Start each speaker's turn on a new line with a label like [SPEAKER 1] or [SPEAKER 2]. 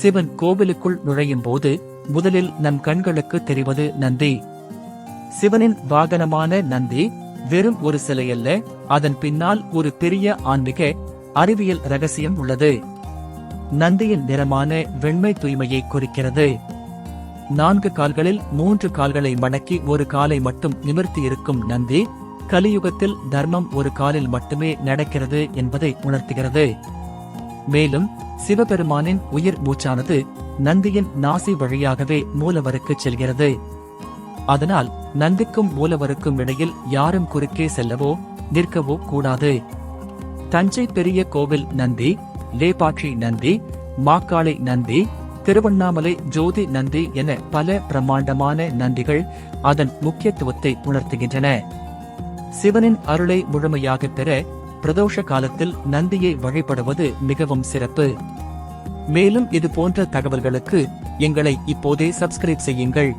[SPEAKER 1] சிவன் கோவிலுக்குள் நுழையும் போது முதலில் நம் கண்களுக்கு தெரிவது நந்தி சிவனின் வாகனமான நந்தி வெறும் ஒரு சிலையல்ல அதன் பின்னால் ஒரு பெரிய ஆன்மீக அறிவியல் ரகசியம் உள்ளது. நந்தியின் நிறமான வெண்மை தூய்மையை குறிக்கிறது. நான்கு கால்களில் மூன்று கால்களை மடக்கி ஒரு காலை மட்டும் நிமிர்த்தி இருக்கும் நந்தி கலியுகத்தில் தர்மம் ஒரு காலில் மட்டுமே நடக்கிறது என்பதை உணர்த்துகிறது. மேலும் சிவபெருமானின் உயிர் மூச்சானது நந்தியின் நாசி வழியாகவே மூலவருக்கு செல்கிறது. அதனால் நந்திக்கும் மூலவருக்கும் இடையில் யாரும் குறுக்கே செல்லவோ நிற்கவோ கூடாது. தஞ்சை பெரிய கோவில் நந்தி லேபாட்சி நந்தி மாக்காளை நந்தி திருவண்ணாமலை ஜோதி நந்தி என பல பிரம்மாண்டமான நந்திகள் அதன் முக்கியத்துவத்தை உணர்த்துகின்றன. சிவனின் அருளை முழுமையாக பெற பிரதோஷ காலத்தில் நந்தியை வழிபடுவது மிகவும் சிறப்பு. மேலும் இது போன்ற தகவல்களுக்கு எங்களை இப்போதே சப்ஸ்கிரைப் செய்யுங்கள்.